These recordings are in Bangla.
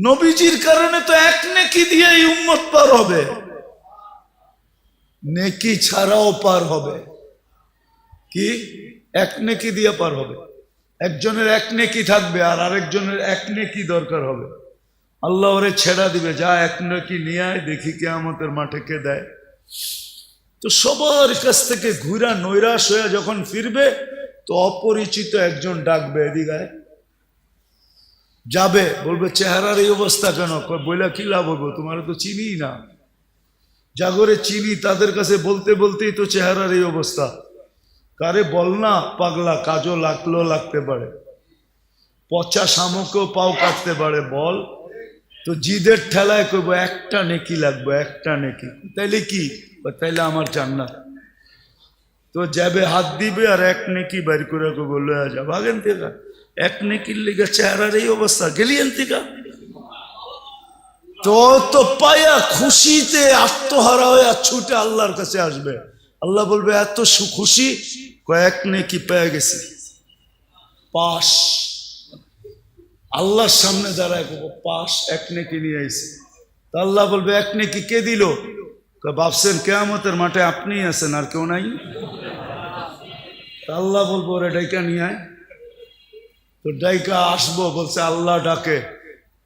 নবীজির কারণে তো এক নেকি দিয়ে এই উম্মত পার হবে। নেকি ছাড়াও পার হবে। কি? এক নেকি দিয়ে পার হবে। একজনের এক নেকি থাকবে আর আরেকজনের এক নেকি দরকার হবে। আল্লাহ ওরে ছেড়া দিবে, যা এক নেকি নিয়ে আয়, দেখি কে আমাদের মাঠে কে দেয়। তো সবার কাছ থেকে ঘুরা, নৈরাশ হয়ে যখন ফিরবে, তো অপরিচিত একজন ডাকবে, এদিকে। যাবে, বলবে, চেহারার এই অবস্থা কেন? বইলা কি লাভ হব তোমার তো চিনি না। জাগরে চিনি, তাদের কাছে বলতে বলতেই তো চেহারার এই অবস্থা। কারে বল না, পাগলা, কাজও লাগল, লাগতে পারে। পচা শামুকেও পাও কাটতে পারে, বল। তো জিদের ঠেলায় করব একটা নেকি লাগবে, একটা নেকি। তাইলে কি? তাইলে আমার জান্নাত। তো যাবে হাত দিবে আর এক নেকি বাইর করে করব লয়া যা ভাগেন থেকে এক নেকির লিগে চেহারার এই অবস্থা। গেলি থেকে তো তো পায়া খুশিতে আত্মহারা হয়ে ছুটে আল্লাহর কাছে আসবে। আল্লাহ বলবে, এত সু- খুশি? কয়েক নেকি পেয়ে গেছি। পাশ। আল্লাহর সামনে দাঁড়ায় পাশ, এক নেকি নিয়ে আইছি। তা আল্লাহ বলবে, এক নেকি কে দিল? ভাবছেন কেয়ামতের মাঠে আপনি আছেন, আর কেউ নাই? আল্লাহ বলব, ওরে ডাইকা নিয়ে আয়। তো ডাইকা আসব বলছে, আল্লাহ ডাকে।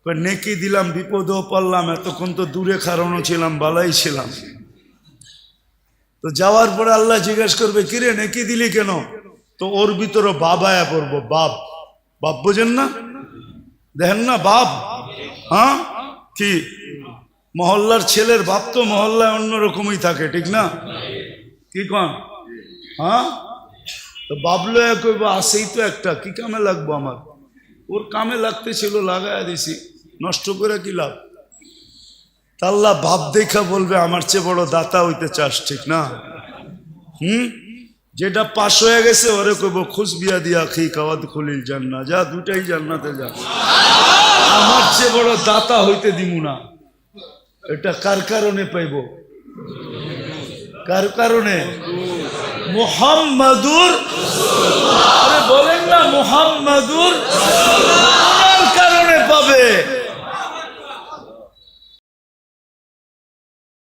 নেকি দিলাম, বিপদও পারলাম এতক্ষণ তো দূরে খারানো ছিলাম, বালাই ছিলাম। তো যাওয়ার পরে আল্লাহ জিজ্ঞেস করবে, কিরে, নেকি দিলি কেন? তো ওর ভিতরে বাবায়া পড়ব, বাপ। বাপ বোঝেন না? দেখেন না, বাপ? হ্যাঁ? কি? মহল্লার ছেলের বাপ তো মহল্লায় অন্যরকমই থাকে, ঠিক না? কি কন? হ্যাঁ? বাবলো কইব আসেই তো একটা, কি কামে লাগবো আমার? ওর কামে লাগতে ছিল লাগায় দিছি, নষ্ট করে কি লাভ? তাল্লা ভাব দেখা বলবে, আমার চেয়ে বড় দাতা হইতে চাস, ঠিক না? হুম? যেটা পাশ হয়ে গেছে, ওরে কইব খুশ বিয়া দিয়া খি কাওয়াত খুলিল জান্না যা দুটাই জান্নাতে যা। আমার চেয়ে বড় দাতা হইতে দিমু না। এটা কার কারণে পাইব? কার কারণে? মোহাম্মদুর বলেন না মোহাম্মদুর